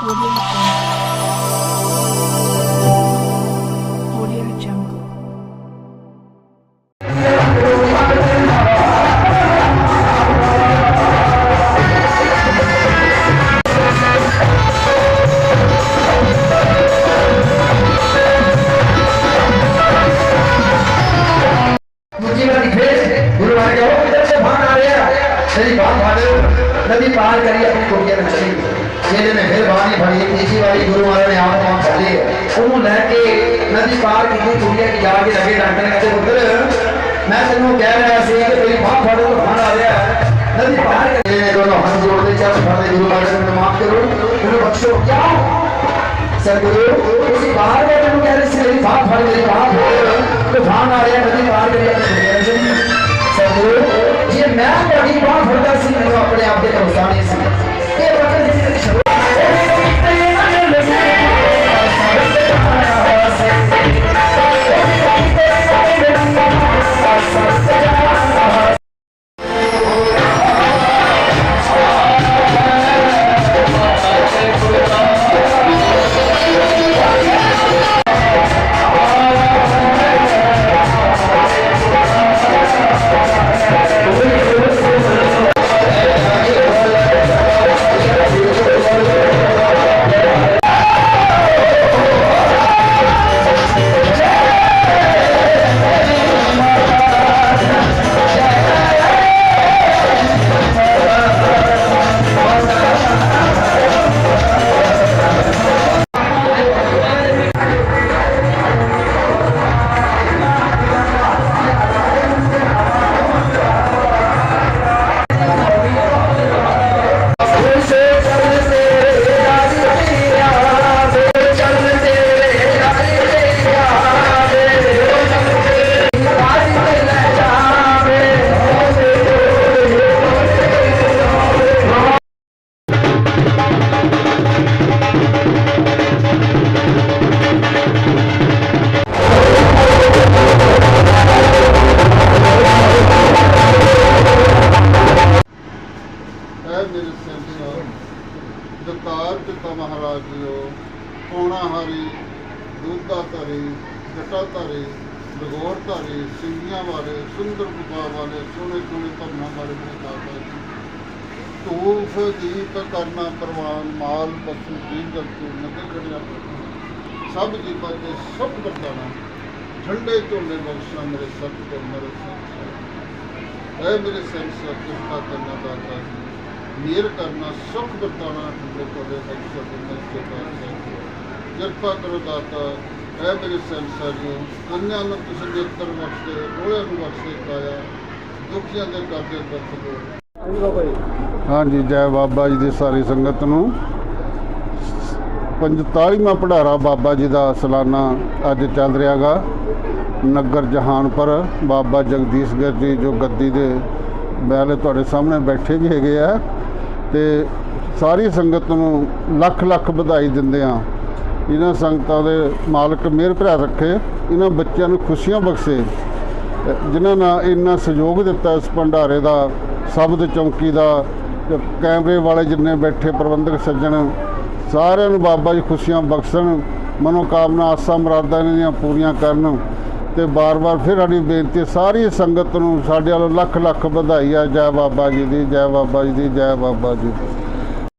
Audio Jungle. ਦੂਜੀ ਵਾਰੀ ਫੇਰ ਗੁਰੂ ਆ ਗਿਆ ਉਹ ਕਿੱਧਰ ਸੇ ਬਾਹਰ ਆ ਰਿਹਾ ਤੇਰੀ ਬਾਤ ਫੜ ਨਦੀ ਪਾਰ ਕਰੀ ਆਪਣੀ ਕੁੜੀਆਂ ਨੂੰ ਚਲੀ ਜਿਹਨੇ ਨੇ ਫਿਰ ਬਾਣੀ ਫੜੀ ਤੀਜੀ ਵਾਰੀ ਗੁਰੂ ਮਹਾਰਾਜ ਨੇ ਆਪ ਮਾਂ ਫੜੀ ਉਹਨੂੰ ਲੈ ਕੇ ਨਦੀ ਪਾਰ ਕੀਤੀ, ਕੁੜੀਆਂ ਕੀ ਜਾ ਕੇ ਲੱਗੇ ਡਾਕਟਰ ਨੇ ਕਹਿੰਦੇ ਪੁੱਤਰ, ਮੈਂ ਤੈਨੂੰ ਕਹਿ ਰਿਹਾ ਸੀ ਕਿ ਤੇਰੀ ਬਾਹ ਫੜ ਆ ਰਿਹਾ ਨਦੀ ਪਾਰ ਕਰੀ। ਨੇ ਦੋਨੋਂ ਹੱਥ ਜੋੜਦੇ ਚੱਲ ਫੜਦੇ ਗੁਰੂ ਮਹਾਰਾਜ ਨੂੰ ਮਾਫ ਕਰੋ ਇਹਨੂੰ ਬਖਸ਼ੋ। ਕਿਉਂ? ਸਤਿਗੁਰੂ, ਤੁਸੀਂ ਬਾਹਰ ਬੈਠੇ ਨੂੰ ਕਹਿ ਰਹੇ ਸੀ, ਮੇਰੀ ਬਾਹ ਫੜ, ਮੇਰੀ ਬਾਹ ਫੜ। ਤੂਫਾਨ ਆ ਰਿਹਾ, ਨਦੀ ਪਾਰ ਕਰੀ ਆਪਣੀ ਜੇ ਮੈਂ ਤੁਹਾਡੀ ਬਾਹ ਫੜਦਾ ਸੀ, ਮੈਨੂੰ ਆਪਣੇ ਆਪ ਤੇ ਭਰੋਸਾ ਨਹੀਂ ਸੀ। ਦਤਾਰ ਪਿਤਾ ਮਹਾਰਾਜ ਜੀਓ ਪੌਣਾ ਹਾਰੀ ਦੁੱਧਾ ਧਰੀ, ਜਟਾ ਧਰੀ ਲਗੋਰ ਧਰੀ ਸਿੰਘਾਂ ਵਾਲੇ, ਸੁੰਦਰ ਬੁਗਾ ਵਾਲੇ, ਸੋਹਣੇ ਸੋਹਣੇ ਧਰਮਾਂ ਵਾਲੇ ਮੇਰੇ ਦਾਤਾ ਜੀ। ਧੂਫ ਦੀਪ ਕਰਨਾ ਪ੍ਰਵਾਨ, ਮਾਲ ਪਸ਼ੂ ਜੀ ਜੰਤੂ ਨਗਰ ਖੜਿਆ ਸਭ ਜੀਵਾਂ ਦੇ ਸੁਖ ਵਰਤਾਣਾ ਠੰਡੇ ਝੋਲੇ ਬਖਸ਼ਾ ਮੇਰੇ ਸਤ ਕੋ ਮੇਰੇ ਸੰਸਾਰ ਐ ਮੇਰੇ ਸੰਸਾਰ ਕਿਰਪਾ ਕਰਨਾ ਦਾਤਾ ਜੀ। ਮੇਰ ਕਰਨਾ ਸੁਖ ਵਰਤਾਣਾ ਠੰਡੇ ਝੋਲੇ ਬਖਸ਼ਾ ਮੇਰੇ ਸਤ ਕਿਰਪਾ ਕਰੋ ਦਾਤਾ ਐ ਮੇਰੇ ਸੰਸਾਰ ਜੀ ਅੰਨਿਆਂ ਨੂੰ ਤੁਸੀਂ ਨੇਤਰ ਬਖਸ਼ਦੇ ਰੋਲਿਆਂ ਨੂੰ ਬਖਸ਼ਦੇ ਕਾਇਆ ਦੁਖੀਆਂ ਦੇ ਕਰਦੇ ਬਖਸ਼ੋ ਹਾਂਜੀ ਜੈ। ਬਾਬਾ ਜੀ ਦੀ ਸਾਰੀ ਸੰਗਤ ਨੂੰ। 45ਵਾਂ ਪੜਾਰਾ ਬਾਬਾ ਜੀ ਦਾ ਸਾਲਾਨਾ ਅੱਜ ਚੱਲ ਰਿਹਾਗਾ। ਨਗਰ ਜਹਾਨਪੁਰ ਬਾਬਾ ਜਗਦੀਸ਼ ਗਿਰ ਜੀ ਜੋ ਗੱਦੀ ਦੇ ਮੈਲੇ ਤੁਹਾਡੇ ਸਾਹਮਣੇ ਬੈਠੇ ਵੀ ਹੈਗੇ ਆ। ਤੇ ਸਾਰੀ ਸੰਗਤ ਨੂੰ ਲੱਖ ਲੱਖ ਵਧਾਈ ਦਿੰਦੇ ਆ ਇਹਨਾਂ ਸੰਗਤਾਂ ਦੇ ਮਾਲਕ ਮਿਹਰ ਭਰਾ ਰੱਖੇ, ਇਹਨਾਂ ਬੱਚਿਆਂ ਨੂੰ ਖੁਸ਼ੀਆਂ ਬਖਸ਼ੇ। ਜਿਨ੍ਹਾਂ ਨਾਲ ਇੰਨਾ ਸਹਿਯੋਗ ਦਿੱਤਾ ਇਸ ਭੰਡਾਰੇ ਦਾ ਸ਼ਬਦ ਚੌਂਕੀ ਦਾ, ਕੈਮਰੇ ਵਾਲੇ ਜਿੰਨੇ ਬੈਠੇ, ਪ੍ਰਬੰਧਕ ਸੱਜਣ, ਸਾਰਿਆਂ ਨੂੰ ਬਾਬਾ ਜੀ ਖੁਸ਼ੀਆਂ ਬਖਸ਼ਣ, ਮਨੋਕਾਮਨਾ, ਆਸਾਂ, ਮੁਰਾਦਾਂ ਇਹਨਾਂ ਦੀਆਂ ਪੂਰੀਆਂ ਕਰਨ। ਤੇ ਬਾਰ-ਬਾਰ ਫਿਰ ਸਾਡੀ ਬੇਨਤੀ ਹੈ, ਸਾਰੀ ਸੰਗਤ ਨੂੰ ਸਾਡੇ ਵੱਲੋਂ ਲੱਖ ਲੱਖ ਵਧਾਈ ਆ ਜੈ ਬਾਬਾ ਜੀ ਦੀ ਜੈ ਬਾਬਾ ਜੀ ਦੀ ਜੈ ਬਾਬਾ ਜੀ ਦੀ।